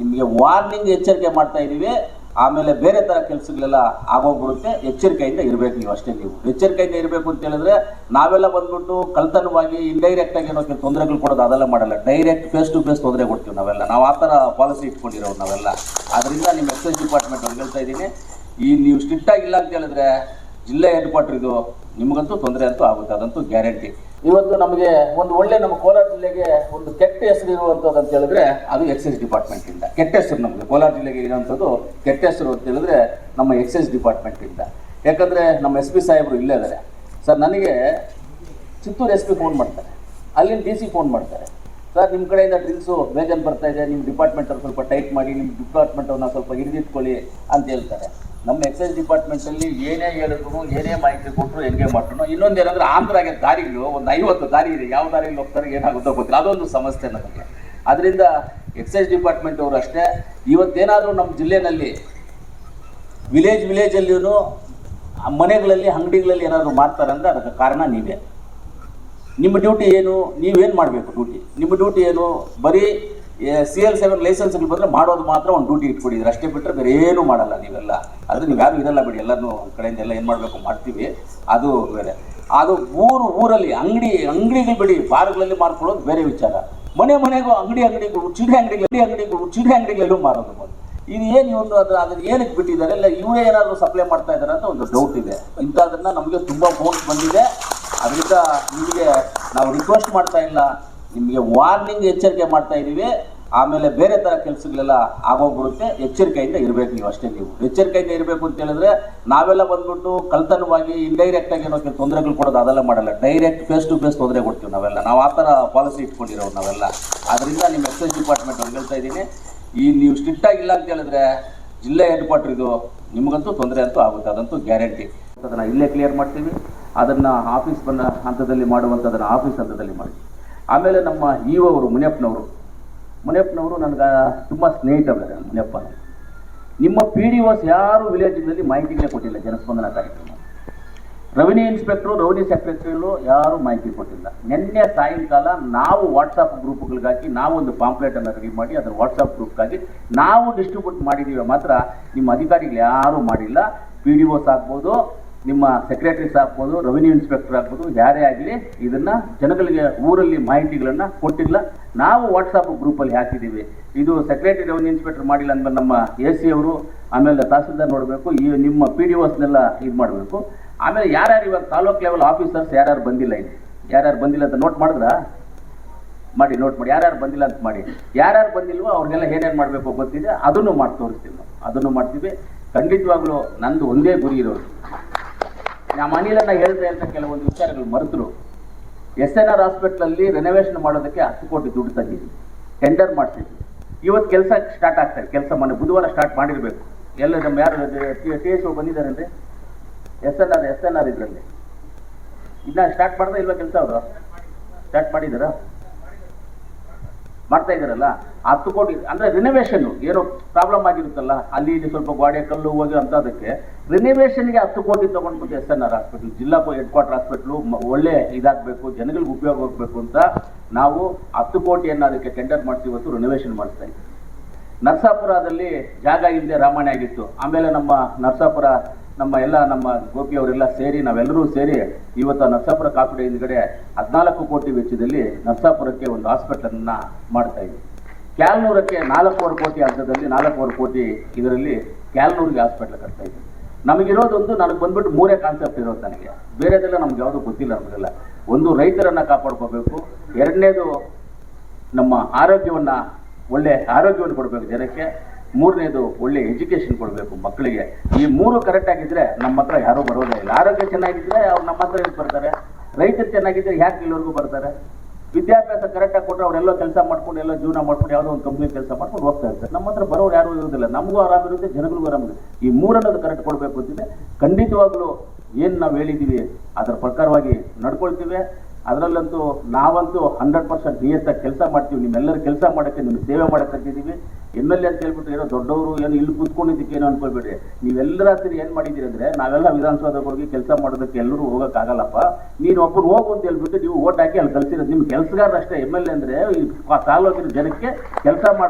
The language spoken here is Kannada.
ನಿಮಗೆ ವಾರ್ನಿಂಗ್ ಎಚ್ಚರಿಕೆ ಮಾಡ್ತಾ ಇದ್ದೀವಿ. ಆಮೇಲೆ ಬೇರೆ ಥರ ಕೆಲಸಗಳೆಲ್ಲ ಆಗೋಗ್ಬಿಡುತ್ತೆ. ಎಚ್ಚರಿಕೆಯಿಂದ ಇರಬೇಕು ನೀವು ಅಷ್ಟೇ ನೀವು. ಎಚ್ಚರಿಕೆಯಿಂದ ಇರಬೇಕು ಅಂತ ಹೇಳಿದ್ರೆ ನಾವೆಲ್ಲ ಬಂದ್ಬಿಟ್ಟು ಕಲ್ತನವಾಗಿ ಇಂಡೈರೆಕ್ಟ್ ಆಗಿ ಏನೋ ಕೆಲವು ತೊಂದರೆಗಳು ಕೊಡೋದು ಅದೆಲ್ಲ ಮಾಡಲ್ಲ. ಡೈರೆಕ್ಟ್ ಫೇಸ್ ಟು ಫೇಸ್ ತೊಂದರೆ ಕೊಡ್ತೀವಿ ನಾವೆಲ್ಲ. ನಾವು ಆ ಥರ ಪಾಲಿಸಿ ಇಟ್ಕೊಂಡಿರೋರು ನಾವೆಲ್ಲ. ಅದರಿಂದ ನಿಮ್ಮ ಎಕ್ಸೈಸ್ ಡಿಪಾರ್ಟ್ಮೆಂಟ್ ಅವ್ರು ಹೇಳ್ತಾ ಇದ್ದೀನಿ, ಈ ನೀವು ಸ್ಟ್ರಿಕ್ಟ್ ಆಗಿಲ್ಲ ಅಂತ ಹೇಳಿದ್ರೆ ಜಿಲ್ಲೆ ಹೆಡ್ ಕ್ವಾರ್ಟರ್ ಇದು ನಿಮಗಂತೂ ತೊಂದರೆ ಅಂತೂ ಆಗುತ್ತೆ. ಅದಂತೂ ಗ್ಯಾರಂಟಿ ಇವತ್ತು ನಮಗೆ ಒಂದು ಒಳ್ಳೆ ನಮ್ಮ ಕೋಲಾರ ಜಿಲ್ಲೆಗೆ ಒಂದು ಕೆಟ್ಟ ಹೆಸರು ಇರುವಂಥದ್ದು ಅಂತ ಹೇಳಿದ್ರೆ ಅದು ಎಕ್ಸೈಸ್ ಡಿಪಾರ್ಟ್ಮೆಂಟ್ ಇಂದ. ಕೆಟ್ಟ ಹೆಸರು ನಮಗೆ. ಕೋಲಾರ ಜಿಲ್ಲೆಗೆ ಇರುವಂಥದ್ದು ಕೆಟ್ಟ ಹೆಸರು ಅಂತ ಹೇಳಿದ್ರೆ ನಮ್ಮ ಎಕ್ಸೈಸ್ ಡಿಪಾರ್ಟ್ಮೆಂಟ್ ಇಂದ. ಯಾಕಂದರೆ ನಮ್ಮ ಎಸ್ ಪಿ ಸಾಹೇಬರು ಇಲ್ಲೇ ಇದ್ದಾರೆ ಸರ್, ನನಗೆ ಚಿತ್ತೂರು ಎಸ್ ಪಿ ಫೋನ್ ಮಾಡ್ತಾರೆ. ಅಲ್ಲಿನ ಡಿ ಸಿ ಫೋನ್ ಮಾಡ್ತಾರೆ. ಸರ್ ನಿಮ್ಮ ಕಡೆಯಿಂದ ಡ್ರಿಂಕ್ಸು ಬೇಜಾನ್ ಬರ್ತಾ ಇದೆ. ನಿಮ್ಮ ಡಿಪಾರ್ಟ್ಮೆಂಟ್ ಸ್ವಲ್ಪ ಟೈಟ್ ಮಾಡಿ ನಿಮ್ಮ ಡಿಪಾರ್ಟ್ಮೆಂಟನ್ನು ಸ್ವಲ್ಪ ಹಿಡಿದಿಟ್ಕೊಳ್ಳಿ ಅಂತ ಹೇಳ್ತಾರೆ. ನಮ್ಮ ಎಕ್ಸೈಸ್ ಡಿಪಾರ್ಟ್ಮೆಂಟಲ್ಲಿ ಏನೇ ಹೇಳಿದ್ರು, ಏನೇ ಮಾಹಿತಿ ಕೊಟ್ಟರು ಹೆಂಗೆ ಮಾಡ್ರು ಇನ್ನೊಂದು ಏನಂದ್ರೆ ಆಂಧ್ರಾಗೆ ದಾರಿಗಳು, ಒಂದು ಐವತ್ತು ದಾರಿ ಇದೆ, ಯಾವ ದಾರಿಯಲ್ಲಿ ಹೋಗ್ತಾರೆ, ಏನಾಗುತ್ತೋ ಗೊತ್ತಿಲ್ಲ. ಅದೊಂದು ಸಮಸ್ಯೆ ನಮಗೆ. ಅದರಿಂದ ಎಕ್ಸೈಸ್ ಡಿಪಾರ್ಟ್ಮೆಂಟ್ ಅವರು ಅಷ್ಟೇ. ಇವತ್ತೇನಾದರೂ ನಮ್ಮ ಜಿಲ್ಲೆನಲ್ಲಿ ವಿಲೇಜ್ ವಿಲೇಜಲ್ಲಿಯೂ ಮನೆಗಳಲ್ಲಿ, ಅಂಗಡಿಗಳಲ್ಲಿ ಏನಾದರೂ ಮಾಡ್ತಾರೆ ಅಂದರೆ ಅದಕ್ಕೆ ಕಾರಣ ನೀವೇ. ನಿಮ್ಮ ಡ್ಯೂಟಿ ಏನು, ನೀವೇನು ಮಾಡಬೇಕು ಡ್ಯೂಟಿ ನಿಮ್ಮ ಡ್ಯೂಟಿ ಏನು, ಬರೀ ಸಿ ಎಲ್ ಸೆವೆನ್ ಲೈಸೆನ್ಸ್ ಬಂದರೆ ಮಾಡೋದು ಮಾತ್ರ ಒಂದು ಡ್ಯೂಟಿ ಇಟ್ಕೊಂಡಿದ್ರೆ ಅಷ್ಟೇ ಬಿಟ್ಟರೆ ಬೇರೆ ಏನು ಮಾಡಲ್ಲ ನೀವೆಲ್ಲ. ಅದು ನೀವು ಯಾರು ಇರಲ್ಲ ಬಿಡಿ ಎಲ್ಲರೂ ಕಡೆಯಿಂದ ಎಲ್ಲ ಏನು ಮಾಡಬೇಕು ಮಾಡ್ತೀವಿ. ಅದು ಬೇರೆ. ಅದು ಊರು, ಊರಲ್ಲಿ ಅಂಗಡಿ, ಅಂಗಡಿಗಳು ಬಿಡಿ, ಬಾರ್ಗಳಲ್ಲಿ ಮಾರ್ಕೊಳ್ಳೋದು ಬೇರೆ ವಿಚಾರ. ಮನೆ ಮನೆಗೂ ಅಂಗಡಿ ಅಂಗಡಿಗಳು ಚಿಡಿ ಅಂಗಡಿಗಳು ಅಂಗಡಿಗಳು ಚಿಡಿ ಅಂಗಡಿಗಳಲ್ಲೂ ಮಾರೋದು. ಇದು ಏನು ಇವನು ಅದು, ಅದನ್ನ ಏನಕ್ಕೆ ಬಿಟ್ಟಿದ್ದಾರೆ? ಇಲ್ಲ ಇವೇ ಏನಾದರೂ ಸಪ್ಲೈ ಮಾಡ್ತಾ ಇದ್ದಾರೆ ಅಂತ ಒಂದು ಡೌಟ್ ಇದೆ. ಇಂಥದನ್ನ ನಮಗೆ ತುಂಬ ಫೋನ್ಸ್ ಬಂದಿದೆ. ಅದರಿಂದ ನಿಮಗೆ ನಾವು ರಿಕ್ವೆಸ್ಟ್ ಮಾಡ್ತಾ ಇಲ್ಲ. ನಿಮಗೆ ವಾರ್ನಿಂಗ್ ಎಚ್ಚರಿಕೆ ಮಾಡ್ತಾ ಇದ್ದೀವಿ. ಆಮೇಲೆ ಬೇರೆ ಥರ ಕೆಲಸಗಳೆಲ್ಲ ಆಗೋಗ್ಬಿಡುತ್ತೆ. ಎಚ್ಚರಿಕೆಯಿಂದ ಇರಬೇಕು ನೀವು ಅಷ್ಟೇ ನೀವು. ಎಚ್ಚರಿಕೆಯಿಂದ ಇರಬೇಕು ಅಂತ ಹೇಳಿದ್ರೆ ನಾವೆಲ್ಲ ಬಂದ್ಬಿಟ್ಟು ಕಲ್ತನವಾಗಿ ಇಂಡೈರೆಕ್ಟ್ ಆಗಿ ಏನೋ ಕೆಲವು ತೊಂದರೆಗಳು ಕೊಡೋದು ಅದೆಲ್ಲ ಮಾಡಲ್ಲ. ಡೈರೆಕ್ಟ್ ಫೇಸ್ ಟು ಫೇಸ್ ತೊಂದರೆ ಕೊಡ್ತೀವಿ ನಾವೆಲ್ಲ. ನಾವು ಆ ಥರ ಪಾಲಿಸಿ ಇಟ್ಕೊಂಡಿರೋ ನಾವೆಲ್ಲ. ಅದರಿಂದ ನಿಮ್ಮ ಎಕ್ಸೈಸ್ ಡಿಪಾರ್ಟ್ಮೆಂಟ್ ಅವ್ರು ಹೇಳ್ತಾ ಇದ್ದೀನಿ. ಈ ನೀವು ಸ್ಟ್ರಿಕ್ಟ್ ಆಗಿಲ್ಲ ಅಂತ ಹೇಳಿದ್ರೆ ಜಿಲ್ಲೆ ಹೆಡ್ ಕ್ವಾರ್ಟರ್ ಇದು ನಿಮಗಂತೂ ತೊಂದರೆ ಅಂತೂ ಆಗುತ್ತೆ. ಅದಂತೂ ಗ್ಯಾರಂಟಿ ಅದನ್ನು ಇಲ್ಲೇ ಕ್ಲಿಯರ್ ಮಾಡ್ತೀವಿ. ಅದನ್ನು ಆಫೀಸ್ ಬಂದ ಹಂತದಲ್ಲಿ ಮಾಡುವಂಥದ್ದನ್ನು ಆಫೀಸ್ ಹಂತದಲ್ಲಿ ಮಾಡಿ. ಆಮೇಲೆ ನಮ್ಮ ಇ ಅವರು ಮುನಿಯಪ್ಪನವರು. ಮುನಿಯಪ್ಪನವರು ನನಗೆ ತುಂಬ ಸ್ನೇಹಿತರಿದ್ದಾರೆ ಮುನಿಯಪ್ಪನ ನಿಮ್ಮ ಪಿ ಡಿ ಓಸ್ ಯಾರು ವಿಲೇಜ್ನಲ್ಲಿ ಮಾಹಿತಿಗಳೇ ಕೊಟ್ಟಿಲ್ಲ, ಜನಸ್ಪಂದನ ಕಾರ್ಯಕ್ರಮ. ರೆವಿನ್ಯೂ ಇನ್ಸ್ಪೆಕ್ಟ್ರು ರೆವಿನ್ಯೂ ಸೆಕ್ರೆಟರಿಗಳು ಯಾರು ಮಾಹಿತಿ ಕೊಟ್ಟಿಲ್ಲ. ನಿನ್ನೆ ಸಾಯಂಕಾಲ ನಾವು ವಾಟ್ಸಪ್ ಗ್ರೂಪ್ಗಳಿಗಾಗಿ ನಾವು ಒಂದು ಪಾಂಪ್ಲೆಟನ್ನು ರೆಡಿ ಮಾಡಿ ಅದರ ವಾಟ್ಸಪ್ ಗ್ರೂಪ್ಗಾಗಿ ನಾವು ಡಿಸ್ಟ್ರಿಬ್ಯೂಟ್ ಮಾಡಿದ್ದೀವಿ ಮಾತ್ರ ನಿಮ್ಮ ಅಧಿಕಾರಿಗಳು ಯಾರೂ ಮಾಡಿಲ್ಲ. ಪಿ ಡಿ ಓಸ್ ಆಗ್ಬೋದು ನಿಮ್ಮ ಸೆಕ್ರೆಟರೀಸ್ ಆಗ್ಬೋದು ರೆವಿನ್ಯೂ ಇನ್ಸ್ಪೆಕ್ಟರ್ ಆಗ್ಬೋದು, ಯಾರೇ ಆಗಲಿ ಇದನ್ನ ಜನಗಳಿಗೆ ಊರಲ್ಲಿ ಮಾಹಿತಿಗಳನ್ನು ಕೊಟ್ಟಿಲ್ಲ. ನಾವು ವಾಟ್ಸಪ್ ಗ್ರೂಪಲ್ಲಿ ಹಾಕಿದ್ದೀವಿ. ಇದು ಸೆಕ್ರೆಟರಿ ರೆವಿನ್ಯೂ ಇನ್ಸ್ಪೆಕ್ಟರ್ ಮಾಡಿಲ್ಲ ಅಂದ್ರೆ ನಮ್ಮ ಎ ಸಿ ಅವರು, ಆಮೇಲೆ ತಹಸೀಲ್ದಾರ್ ನೋಡಬೇಕು, ಈ ನಿಮ್ಮ ಪಿ ಡಿ ಓಸ್ನೆಲ್ಲ ಇದು ಮಾಡಬೇಕು. ಆಮೇಲೆ ಯಾರ್ಯಾರು ಇವಾಗ ತಾಲೂಕ್ ಲೆವೆಲ್ ಆಫೀಸರ್ಸ್ ಯಾರ್ಯಾರು ಬಂದಿಲ್ಲ ಇಲ್ಲಿ? ಯಾರ್ಯಾರು ಬಂದಿಲ್ಲ ಅಂತ ನೋಟ್ ಮಾಡಿದ್ರಾ? ಮಾಡಿ ನೋಟ್ ಮಾಡಿ. ಯಾರ್ಯಾರು ಬಂದಿಲ್ಲ ಅಂತ ಮಾಡಿ. ಯಾರ್ಯಾರು ಬಂದಿಲ್ವೋ ಅವ್ರಿಗೆಲ್ಲ ಏನೇನು ಮಾಡಬೇಕು ಗೊತ್ತಿದೆ, ಅದನ್ನು ಮಾಡಿ ತೋರಿಸ್ತೀವಿ ನಾವು. ಅದನ್ನು ಮಾಡ್ತೀವಿ. ಖಂಡಿತವಾಗ್ಲೂ ನಂದು ಒಂದೇ ಗುರಿ ಇರೋದು. ನಮ್ಮ ಅನಿಲನ್ನ ಹೇಳಿದ್ರೆ ಅಂತ ಕೆಲವೊಂದು ವಿಚಾರಗಳು ಮರೆತರು. ಎಸ್ ಎನ್ ಆರ್ ಹಾಸ್ಪಿಟ್ಲಲ್ಲಿ ರೆನೋವೇಷನ್ ಮಾಡೋದಕ್ಕೆ ಹತ್ತು ಕೋಟಿ ದುಡ್ಡು ತಂದಿದ್ವಿ ಟೆಂಡರ್ ಮಾಡ್ತಿದ್ವಿ ಇವತ್ತು ಕೆಲಸ ಸ್ಟಾರ್ಟ್ ಆಗ್ತಾರೆ ಕೆಲಸ ಮೊನ್ನೆ ಬುಧವಾರ ಸ್ಟಾರ್ಟ್ ಮಾಡಿರಬೇಕು. ಎಲ್ಲ ನಮ್ಮ ಯಾರು ಟಿ ಎಸ್ ಬಂದಿದ್ದಾರೆ ಅಂದರೆ S N R, S N R ಇದರಲ್ಲಿ. ಇದನ್ನ ಸ್ಟಾರ್ಟ್ ಮಾಡಿದ್ರೆ ಇಲ್ವಾ ಕೆಲಸ ಅವರು? ಸ್ಟಾರ್ಟ್ ಮಾಡಿದಾರಾ ಮಾಡ್ತಾ ಇದ್ದಾರಲ್ಲ, ಹತ್ತು ಕೋಟಿ, ಅಂದ್ರೆ ರಿನೋವೇಷನ್ ಏನೋ ಪ್ರಾಬ್ಲಮ್ ಆಗಿರುತ್ತಲ್ಲ, ಅಲ್ಲಿ ಇಲ್ಲಿ ಸ್ವಲ್ಪ ಗೋಡೆ ಕಲ್ಲು ಹೋಗಿ ಅಂತದಕ್ಕೆ ರಿನೋವೇಷನ್ಗೆ ಹತ್ತು ಕೋಟಿ ತಗೊಂಡ್ಬಿಟ್ಟು ಎಸ್ ಎನ್ ಆರ್ ಹಾಸ್ಪಿಟ್ಲ್, ಜಿಲ್ಲಾ ಹೆಡ್ ಕ್ವಾರ್ಟರ್ ಹಾಸ್ಪಿಟ್ಲು ಒಳ್ಳೆ ಇದಾಗಬೇಕು, ಜನಗಳಿಗೆ ಉಪಯೋಗ ಹೋಗ್ಬೇಕು ಅಂತ ನಾವು ಹತ್ತು ಕೋಟಿಯನ್ನು ಅದಕ್ಕೆ ಟೆಂಡರ್ ಮಾಡಿಸಿ ಇವತ್ತು ರಿನೋವೇಷನ್ ಮಾಡ್ತಾ ಇದ್ದೀವಿ. ನರಸಾಪುರದಲ್ಲಿ ಜಾಗ ಇಲ್ಲದೆ ರಾಮಾಯಣ ಆಗಿತ್ತು. ಆಮೇಲೆ ನಮ್ಮ ನರಸಾಪುರ ನಮ್ಮ ಎಲ್ಲ ನಮ್ಮ ಗೋಪಿ ಅವರೆಲ್ಲ ಸೇರಿ, ನಾವೆಲ್ಲರೂ ಸೇರಿ ಇವತ್ತು ನರಸಾಪುರ ಕಾಪಿಡೆ ಹಿಂದ್ಗಡೆ ಹದಿನಾಲ್ಕು ಕೋಟಿ ವೆಚ್ಚದಲ್ಲಿ ನರಸಾಪುರಕ್ಕೆ ಒಂದು ಹಾಸ್ಪಿಟಲನ್ನು ಮಾಡ್ತಾ ಇದ್ವಿ. ಕ್ಯಾಲ್ನೂರಕ್ಕೆ ನಾಲ್ಕೂವರೆ ಕೋಟಿ ಅರ್ಧದಲ್ಲಿ ನಾಲ್ಕೂವರೆ ಕೋಟಿ ಇದರಲ್ಲಿ ಕ್ಯಾಲ್ನೂರಿಗೆ ಹಾಸ್ಪಿಟ್ಲ್ ಕಟ್ತಾ ಇದ್ವಿ. ನಮಗಿರೋದೊಂದು ನನಗೆ ಬಂದ್ಬಿಟ್ಟು ಮೂರೇ ಕಾನ್ಸೆಪ್ಟ್ ಇರೋದು ನನಗೆ. ಬೇರೆದೆಲ್ಲ ನಮ್ಗೆ ಯಾವುದೂ ಗೊತ್ತಿಲ್ಲ ನಮಗೆಲ್ಲ. ಒಂದು ರೈತರನ್ನು ಕಾಪಾಡ್ಕೋಬೇಕು, ಎರಡನೇದು ನಮ್ಮ ಆರೋಗ್ಯವನ್ನು, ಒಳ್ಳೆ ಆರೋಗ್ಯವನ್ನು ಕೊಡಬೇಕು ಜನಕ್ಕೆ ಮೂರನೇದು ಒಳ್ಳೆ ಎಜುಕೇಷನ್ ಕೊಡಬೇಕು ಮಕ್ಕಳಿಗೆ. ಈ ಮೂರು ಕರೆಕ್ಟ್ ಆಗಿದ್ರೆ ನಮ್ಮ ಹತ್ರ ಯಾರೂ ಬರೋದೇ ಇಲ್ಲ. ಆರೋಗ್ಯ ಚೆನ್ನಾಗಿದ್ರೆ ಅವ್ರು ನಮ್ಮ ಹತ್ರ ಎಲ್ಲಿ ಬರ್ತಾರೆ. ರೈತರು ಚೆನ್ನಾಗಿದ್ರೆ ಯಾಕೆ ಇಲ್ಲಿವರೆಗೂ ಬರ್ತಾರೆ? ವಿದ್ಯಾಭ್ಯಾಸ ಕರೆಕ್ಟಾಗಿ ಕೊಟ್ಟರೆ ಅವರೆಲ್ಲೋ ಕೆಲಸ ಮಾಡ್ಕೊಂಡು, ಎಲ್ಲ ಜೀವನ ಮಾಡ್ಕೊಂಡು, ಯಾವುದೋ ಒಂದು ಕಂಪ್ನಿ ಕೆಲಸ ಮಾಡ್ಕೊಂಡು ಹೋಗ್ತಾ ಇರ್ತಾರೆ. ನಮ್ಮ ಹತ್ರ ಬರೋರು ಯಾರೂ ಇರೋದಿಲ್ಲ. ನಮಗೂ ಆರಾಮಿರುತ್ತೆ ಜನಗಳಿಗೂ ಆರಾಮಿರುತ್ತೆ ಈ ಮೂರನ್ನೋದು ಕರೆಕ್ಟ್ ಕೊಡಬೇಕು ಅಂತಿದೆ ಖಂಡಿತವಾಗ್ಲೂ ಏನು ನಾವು ಹೇಳಿದ್ದೀವಿ ಅದರ ಪ್ರಕಾರವಾಗಿ ನಡ್ಕೊಳ್ತೀವಿ. ಅದರಲ್ಲಂತೂ ನಾವಂತೂ ಹಂಡ್ರೆಡ್ ಪರ್ಸೆಂಟ್ ನಿಯತ್ತಾಗಿ ಕೆಲಸ ಮಾಡ್ತೀವಿ. ನಿಮ್ಮೆಲ್ಲರೂ ಕೆಲಸ ಮಾಡೋಕ್ಕೆ ನಿಮ್ಮ ಸೇವೆ ಮಾಡಕ್ಕಂತಿದ್ದೀವಿ ಎಂ ಎಲ್ ಎ ಅಂತ ಹೇಳ್ಬಿಟ್ಟು ಏನೋ ದೊಡ್ಡವರು ಏನೋ ಇಲ್ಲಿ ಕೂತ್ಕೊಂಡಿದ್ದಕ್ಕೆ ಏನೋ ಅನ್ಕೊಳ್ಬೇಡಿ ನೀವೆಲ್ಲರ ಹತ್ತಿರ ಏನು ಮಾಡಿದ್ದೀರಿ ಅಂದರೆ, ನಾವೆಲ್ಲ ವಿಧಾನಸೌಧಕ್ಕೆ ಕೆಲಸ ಮಾಡೋದಕ್ಕೆ ಎಲ್ಲರೂ ಹೋಗೋಕ್ಕಾಗಲ್ಲಪ್ಪ. ನೀನು ಒಬ್ಬರು ಹೋಗು ಅಂತ ಹೇಳ್ಬಿಟ್ಟು ನೀವು ಓಟ್ ಹಾಕಿ ಅಲ್ಲಿ ಕಲ್ಸಿರೋದು ನಿಮ್ಮ ಕೆಲಸಗಾರರಷ್ಟೇ ಎಂ ಎಲ್ ಎ ಅಂದರೆ, ಈ ತಾಲೂಕಿನ ಜನಕ್ಕೆ ಕೆಲಸ ಮಾಡೋ